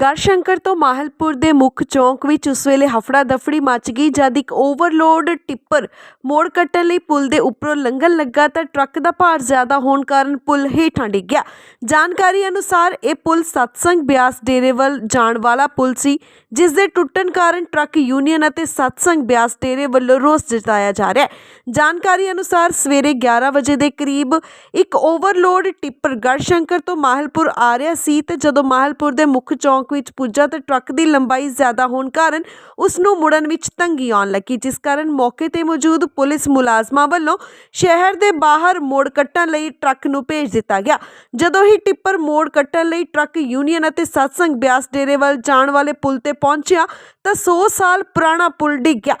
ਗੜਸ਼ੰਕਰ ਤੋਂ ਮਾਹਲਪੁਰ ਦੇ ਮੁੱਖ ਚੌਂਕ ਵਿੱਚ ਉਸ ਵੇਲੇ ਹਫੜਾ ਦਫੜੀ ਮਚ ਗਈ, ਜਦ ਇੱਕ ਓਵਰਲੋਡ ਟਿੱਪਰ ਮੋੜ ਕੱਟਣ ਲਈ ਪੁਲ ਦੇ ਉੱਪਰੋਂ ਲੰਘਣ ਲੱਗਾ ਤਾਂ ਟਰੱਕ ਦਾ ਭਾਰ ਜ਼ਿਆਦਾ ਹੋਣ ਕਾਰਨ ਪੁਲ ਹੇਠਾਂ ਡਿੱਗ ਗਿਆ। ਜਾਣਕਾਰੀ ਅਨੁਸਾਰ ਇਹ ਪੁਲ ਸਤਸੰਗ ਬਿਆਸ ਡੇਰੇ ਵੱਲ ਜਾਣ ਵਾਲਾ ਪੁਲ ਸੀ ਜਿਸ ਦੇ ਟੁੱਟਣ ਕਾਰਨ ਟਰੱਕ ਯੂਨੀਅਨ ਅਤੇ ਸਤਸੰਗ ਬਿਆਸ ਡੇਰੇ ਵੱਲੋਂ ਰੋਸ ਜਤਾਇਆ ਜਾ ਰਿਹਾ ਹੈ। ਜਾਣਕਾਰੀ ਅਨੁਸਾਰ ਸਵੇਰੇ 11 ਵਜੇ ਦੇ ਕਰੀਬ ਇੱਕ ਓਵਰਲੋਡ ਟਿੱਪਰ ਗੜਸ਼ੰਕਰ ਤੋਂ ਮਾਹਲਪੁਰ ਆ ਰਿਹਾ ਸੀ ਤੇ ਜਦੋਂ ਮਾਹਲਪੁਰ ਦੇ ਮੁੱਖ ਚੌਂਕ ਵਿੱਚ ਪੁੱਜਾ ਤਾਂ ਟਰੱਕ ਦੀ ਲੰਬਾਈ ਜ਼ਿਆਦਾ ਹੋਣ ਕਾਰਨ ਉਸ ਨੂੰ ਮੁੜਨ ਵਿੱਚ ਤੰਗੀ ਆਉਣ ਲੱਗੀ, ਜਿਸ ਕਾਰਨ ਮੌਕੇ ਤੇ ਮੌਜੂਦ ਪੁਲਿਸ ਮੁਲਾਜ਼ਮਾਂ ਵੱਲੋਂ ਸ਼ਹਿਰ ਦੇ ਬਾਹਰ ਮੋੜ ਕੱਟਣ ਲਈ ਟਰੱਕ ਨੂੰ ਭੇਜ ਦਿੱਤਾ ਗਿਆ। ਜਦੋਂ ਹੀ ਟਿੱਪਰ ਮੋੜ ਕੱਟਣ ਲਈ ਟਰੱਕ ਯੂਨੀਅਨ ਅਤੇ ਸਤਸੰਗ ਬਿਆਸ ਡੇਰੇ ਵੱਲ ਜਾਣ ਵਾਲੇ ਪੁਲ ਤੇ ਪਹੁੰਚਿਆ, ਤਾਂ 100 ਸਾਲ ਪੁਰਾਣਾ ਪੁਲ ਡਿੱਗ ਗਿਆ।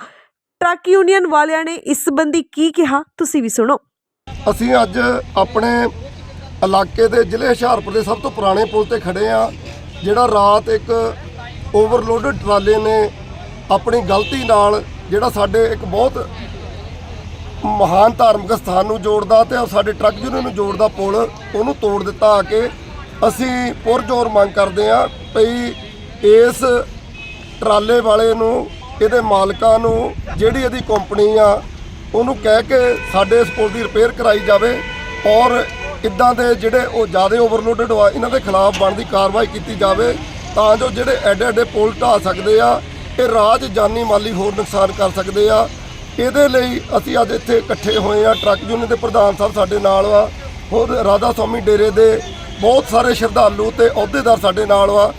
ਟਰੱਕ ਯੂਨੀਅਨ ਵਾਲਿਆਂ ਨੇ ਇਸ ਸੰਬੰਧੀ ਕੀ ਕਿਹਾ, ਤੁਸੀਂ ਵੀ ਸੁਣੋ। ਅਸੀਂ ਅੱਜ ਆਪਣੇ ਇਲਾਕੇ ਦੇ ਜ਼ਿਲ੍ਹੇ ਹੁਸ਼ਿਆਰਪੁਰ ਦੇ ਸਭ ਤੋਂ ਪੁਰਾਣੇ ਪੁਲ ਤੇ ਖੜੇ ਆ ਜਿਹੜਾ ਰਾਤ ਇੱਕ ਓਵਰਲੋਡਡ ਟਰਾਲੇ ਨੇ ਆਪਣੀ ਗਲਤੀ ਨਾਲ ਜਿਹੜਾ ਸਾਡੇ ਇੱਕ ਬਹੁਤ ਮਹਾਨ ਧਾਰਮਿਕ ਸਥਾਨ ਨੂੰ ਜੋੜਦਾ ਤੇ ਸਾਡੇ ਟਰੱਕ ਯੂਨੀਅਨ ਨੂੰ ਜੋੜਦਾ ਪੁਲ, ਉਹਨੂੰ ਤੋੜ ਦਿੱਤਾ ਆ ਕੇ ਅਸੀਂ ਪੁਰਜੋਰ ਮੰਗ ਕਰਦੇ ਆ ਭਈ ਇਸ ਟਰਾਲੇ ਵਾਲੇ ਨੂੰ, ਇਹਦੇ ਮਾਲਕਾਂ ਨੂੰ, ਜਿਹੜੀ ਇਹਦੀ ਕੰਪਨੀ ਆ, ਉਹਨੂੰ ਕਹਿ ਕੇ ਸਾਡੇ ਇਸ ਪੁਲ ਦੀ ਰਿਪੇਅਰ ਕਰਾਈ ਜਾਵੇ ਔਰ ਇਦਾਂ ਦੇ ਜਿਹੜੇ ਉਹ ਜ਼ਿਆਦਾ ਓਵਰਲੋਡਡ ਆ ਇਹਨਾਂ ਦੇ ਖਿਲਾਫ ਬਣਦੀ ਕਾਰਵਾਈ ਕੀਤੀ ਜਾਵੇ, ਤਾਂ ਜੋ ਜਿਹੜੇ ਐਡੇ ਐਡੇ ਪੁਲ ਢਾਹ ਸਕਦੇ ਆ ਇਹ ਰਾਜ ਜਾਨੀ ਮਾਲੀ ਹੋਰ ਨੁਕਸਾਨ ਕਰ ਸਕਦੇ ਆ। ਇਹਦੇ ਲਈ ਅਸੀਂ ਅੱਜ ਇੱਥੇ ਇਕੱਠੇ ਹੋਏ ਆ, ਟਰੱਕ ਯੂਨੀਅਨ ਦੇ ਪ੍ਰਧਾਨ ਸਾਹਿਬ ਸਾਡੇ ਨਾਲ ਆ ਹੋਰ ਰਾਧਾ ਸਵਾਮੀ ਡੇਰੇ ਦੇ ਬਹੁਤ ਸਾਰੇ ਸ਼ਰਧਾਲੂ ਤੇ ਅਹੁਦੇਦਾਰ ਸਾਡੇ ਨਾਲ ਆ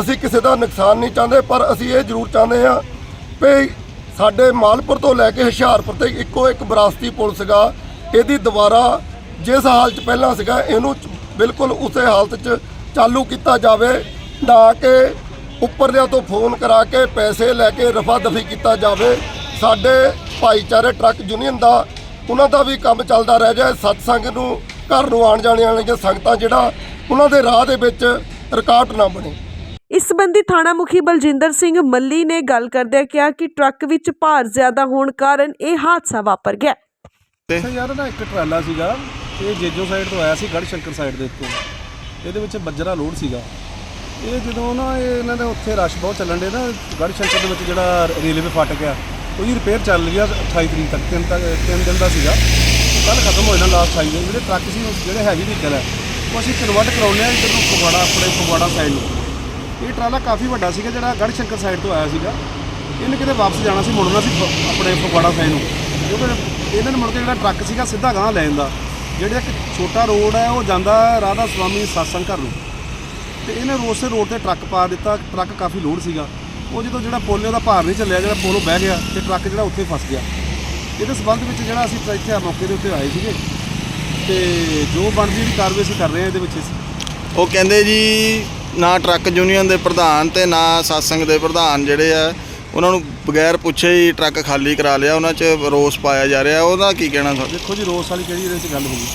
ਅਸੀਂ ਕਿਸੇ ਦਾ ਨੁਕਸਾਨ ਨਹੀਂ ਚਾਹੁੰਦੇ, ਪਰ ਅਸੀਂ ਇਹ ਜ਼ਰੂਰ ਚਾਹੁੰਦੇ ਆ ਵੀ ਸਾਡੇ ਮਾਲਪੁਰ ਤੋਂ ਲੈ ਕੇ ਹੁਸ਼ਿਆਰਪੁਰ ਤੱਕ ਇੱਕੋ ਇੱਕ ਵਿਰਾਸਤੀ ਪੁਲ ਸੀਗਾ, ਇਹਦੀ ਦੁਬਾਰਾ ਜਿਸ ਹਾਲਤ 'ਚ ਪਹਿਲਾਂ ਸੀਗਾ ਇਹਨੂੰ ਬਿਲਕੁਲ ਉਸੇ ਹਾਲਤ 'ਚ ਚਾਲੂ ਕੀਤਾ ਜਾਵੇ ਨਾ ਕਿ ਉੱਪਰਲਿਆਂ ਤੋਂ ਫੋਨ ਕਰਾ ਕੇ ਪੈਸੇ ਲੈ ਕੇ ਰਫਾ ਦਫੀ ਕੀਤਾ ਜਾਵੇ। ਸਾਡੇ ਭਾਈਚਾਰੇ ਟਰੱਕ ਯੂਨੀਅਨ ਦਾ ਉਹਨਾਂ ਦਾ ਵੀ ਕੰਮ ਚੱਲਦਾ ਰਹਿ ਜਾਏ ਸਤਸੰਗ ਨੂੰ ਘਰ ਨੂੰ ਆਉਣ ਜਾਣ ਵਾਲੀਆਂ ਸੰਗਤਾਂ ਜਿਹੜਾ ਉਹਨਾਂ ਦੇ ਰਾਹ ਦੇ ਵਿੱਚ ਰੁਕਾਵਟ ਨਾ ਬਣੇ। ਇਸ ਸੰਬੰਧੀ ਥਾਣਾ ਮੁਖੀ ਬਲਜਿੰਦਰ ਸਿੰਘ ਮੱਲੀ ਨੇ ਗੱਲ ਕਰਦਿਆਂ ਕਿਹਾ ਕਿ ਟਰੱਕ ਵਿੱਚ ਭਾਰ ਜ਼ਿਆਦਾ ਹੋਣ ਕਾਰਨ ਇਹ ਹਾਦਸਾ ਵਾਪਰ ਗਿਆ। ਅੱਛਾ ਯਾਰ ਨਾ ਇੱਕ ਟਰਾਲਾ ਸੀਗਾ। ਇਹ ਜੇਜੋ ਸਾਈਡ ਤੋਂ ਆਇਆ ਸੀ ਗੜ ਸ਼ੰਕਰ ਸਾਈਡ ਦੇ ਉੱਤੋਂ। ਇਹਦੇ ਵਿੱਚ ਬੱਜਰਾ ਲੋਡ ਸੀਗਾ। ਇਹ ਜਦੋਂ ਨਾ ਇਹ ਇਹਨਾਂ ਦੇ ਉੱਥੇ ਰਸ਼ ਬਹੁਤ ਚੱਲਣ ਦੇ ਨਾ ਗੜ ਸ਼ੰਕਰ ਦੇ ਵਿੱਚ ਜਿਹੜਾ ਰੇਲਵੇ ਫਾਟਕ ਆ, ਉਹਦੀ ਰਿਪੇਅਰ ਚੱਲ ਰਹੀ ਆ 28 ਤਰੀਕ ਤੱਕ, ਤਿੰਨ ਤੱਕ, ਤਿੰਨ ਦਿਨ ਦਾ ਸੀਗਾ। ਕੱਲ ਖਤਮ ਹੋ ਜਾਣਾ ਲਾਸਟ 28 ਦਿਨ ਜਿਹੜੇ ਟਰੱਕ ਸੀ, ਉਹ ਜਿਹੜੇ ਹੈਵੀ ਵਹੀਕਲ ਹੈ ਉਹ ਅਸੀਂ ਕਨਵਰਟ ਕਰਾਉਂਦੇ ਆ ਇੱਧਰ ਨੂੰ ਫਗਵਾੜਾ, ਆਪਣੇ ਫਗਵਾੜਾ ਸਾਈਡ ਨੂੰ। ਇਹ ਟਰਾਲਾ ਕਾਫੀ ਵੱਡਾ ਸੀਗਾ, ਜਿਹੜਾ ਗੜਸ਼ੰਕਰ ਸਾਈਡ ਤੋਂ ਆਇਆ ਸੀਗਾ। ਇਹਨੇ ਕਿਤੇ ਵਾਪਸ ਜਾਣਾ ਸੀ, ਮੁੜਨਾ ਸੀ ਫ- ਆਪਣੇ ਫਗਵਾੜਾ ਸਾਈਡ ਨੂੰ। ਕਿਉਂਕਿ ਇਹਨਾਂ ਨੇ ਮੁੜ ਕੇ ਜਿਹੜਾ ਟਰੱਕ ਸੀਗਾ, ਸਿੱਧਾ ਗਾਂ ਲੈ ਜਾਂਦਾ। ਜਿਹੜਾ ਇੱਕ ਛੋਟਾ ਰੋਡ ਹੈ, ਉਹ ਜਾਂਦਾ ਰਾਧਾ ਸਵਾਮੀ satsang ਘਰ ਨੂੰ। ਤੇ ਇਹਨੇ ਰੋਸੇ ਰੋਡ ਤੇ ਟਰੱਕ ਪਾ ਦਿੱਤਾ, ਟਰੱਕ ਕਾਫੀ ਲੋਡ ਸੀਗਾ। ਉਹ ਜਦੋਂ ਜਿਹੜਾ ਪੋਲਿਓ ਦਾ ਭਾਰ ਨਹੀਂ ਚੱਲਿਆ, ਜਿਹੜਾ ਪੋਲੋ ਬਹਿ ਗਿਆ ਤੇ ਟਰੱਕ ਜਿਹੜਾ ਉੱਥੇ ਫਸ ਗਿਆ। ਇਹਦੇ ਸਬੰਧ ਵਿੱਚ ਜਿਹੜਾ ਅਸੀਂ ਤਾਂ ਇੱਥੇ ਆ ਮੌਕੇ ਦੇ ਉੱਤੇ ਆਏ ਸੀਗੇ। ਤੇ ਜੋ ਬਣਦੀ ਜਿਹੜੀ ਕਾਰਵਾਈ ਅਸੀਂ ਕਰ ਰਹੇ ਹਾਂ ਇਹਦੇ ਵਿੱਚ ਉਹ ਕਹਿੰਦੇ ਜੀ, ਨਾ ਟਰੱਕ ਯੂਨੀਅਨ ਦੇ ਪ੍ਰਧਾਨ ਤੇ ਨਾ ਸਾਸੰਗ ਦੇ ਪ੍ਰਧਾਨ ਜਿਹੜੇ ਆ ਉਹਨਾਂ ਨੂੰ ਬਗੈਰ ਪੁੱਛੇ ਹੀ ਟਰੱਕ ਖਾਲੀ ਕਰਾ ਲਿਆ ਉਹਨਾਂ 'ਚ ਰੋਸ ਪਾਇਆ ਜਾ ਰਿਹਾ। ਉਹਦਾ ਕੀ ਕਹਿਣਾ ਤੁਹਾਡਾ ਦੇਖੋ ਜੀ ਰੋਸ ਵਾਲੀ ਕਿਹੜੀ ਇਹਦੇ ਵਿੱਚ ਗੱਲ ਹੋਈ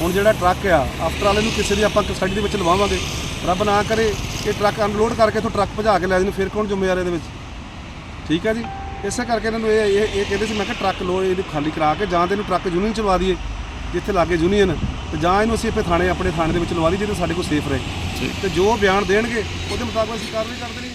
ਹੁਣ ਜਿਹੜਾ ਟਰੱਕ ਆ ਆਫਟਰ ਵਾਲੇ ਨੂੰ ਕਿਸੇ ਦੀ ਆਪਾਂ ਕਸਟਡੀ ਦੇ ਵਿੱਚ ਲਵਾਵਾਂਗੇ। ਰੱਬ ਨਾ ਕਰੇ ਇਹ ਟਰੱਕ ਅਨਲੋਡ ਕਰਕੇ ਇੱਥੋਂ ਟਰੱਕ ਭਜਾ ਕੇ ਲੈ ਜਾਣ ਫਿਰ ਕੌਣ ਜ਼ਿੰਮੇਵਾਰ ਇਹਦੇ ਵਿੱਚ? ਠੀਕ ਹੈ ਜੀ? ਇਸੇ ਕਰਕੇ ਇਹਨਾਂ ਨੂੰ ਇਹ ਇਹ ਇਹ ਕਹਿੰਦੇ ਸੀ ਮੈਂ ਕਿਹਾ ਟਰੱਕ ਲੋ ਇਹਨੂੰ ਖਾਲੀ ਕਰਾ ਕੇ ਜਾਂ ਤੇ ਇਹਨੂੰ ਟਰੱਕ ਯੂਨੀਅਨ ਚ ਲਵਾ ਦਈਏ ਜਿੱਥੇ ਲਾਗੇ ਯੂਨੀਅਨ ਤੇ ਜਾਂ ਇਹਨੂੰ ਅਸੀਂ ਆਪਣੇ ਥਾਣੇ ਆਪਣੇ ਥਾਣੇ ਦੇ ਵਿੱਚ ਲਵਾ ਦਈਏ ਜਿੱਥੇ ਸਾਡੇ ਕੋਲ ਸੇਫ ਰਹੇ। ਤੇ ਜੋ ਬਿਆਨ ਦੇਣਗੇ ਉਹਦੇ ਮੁਤਾਬਕ ਅਸੀਂ ਕਾਰਵਾਈ ਕਰ ਦੇਣੀ।